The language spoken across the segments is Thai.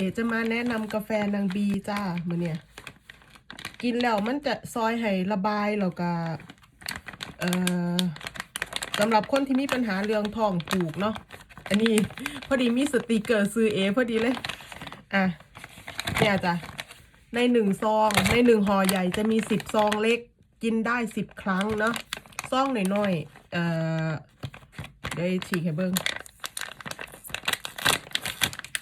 เอจะมาแนะนำกาแฟนางบีจ้ามือเนี่ย กินแล้วมันจะซอยให้ระบายแล้วก็เอ่อสำหรับคนที่มีปัญหาเรื่องท้องผูกเนาะอันนี้พอดีมีสติกเกอร์ซื้อเอพอดีเลย อะเนี่ยจ้ะในหนึ่งซอง ในหนึ่งห่อใหญ่จะมีสิบซองเล็ก กินได้สิบครั้งเนาะซองหน่อยๆเอ่อเดี๋ยวฉีกให้เบิ้ง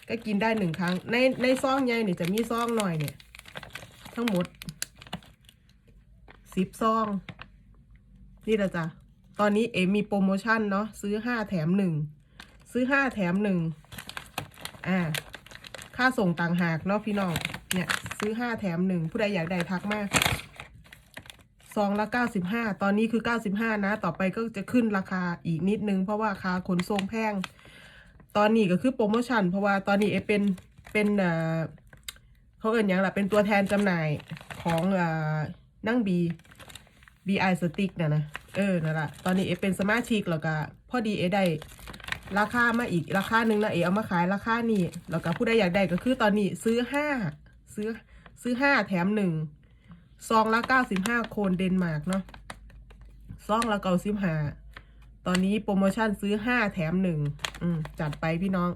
ก็กินได้หนึ่งครั้ง ในในซองใหญ่เนี่ยจะมีซองหน่อยเนี่ย ทั้งหมดสิบซอง นี่ละจ้ะ ตอนนี้เอมีโปรโมชั่นเนาะซื้อห้าแถมหนึ่งซื้อห้าแถมหนึ่งอ่า ค่าส่งต่างหากเนาะพี่น้อง เนี่ย ซื้อห้าแถมหนึ่งผู้ใดอยากได้ทักมากซองละเก้าสิบห้าตอนนี้คือเก้าสิบห้านะ ต่อไปก็จะขึ้นราคาอีกนิดนึง เพราะว่าค่าขนส่งแพง ตอนนี้ก็คือโปรโมชั่น เพราะว่าตอนนี้เอเป็นเป็นเขาเอ่นหยังล่ะเป็นตัวแทนจำหน่ายของอนั่งบี BI Stick นะนะเออนั่นแหละตอนนี้เอเป็นสมาชิกแล้วก็พอดีเอได้ราคามาอีกราคาหนึ่งนะเอเอามาขายราคานี้แล้วก็ผู้ใดอยากได้ก็คือตอนนี้ซื้อห้าซื้อซื้อห้าแถมหนึ่งซองละเก้าสิบห้าโคนเดนมาร์กเนาะซองละเก้าสิบห้าตอนนี้โปรโมชั่นซื้อห้าแถมหนึ่ง จัดไปพี่น้อง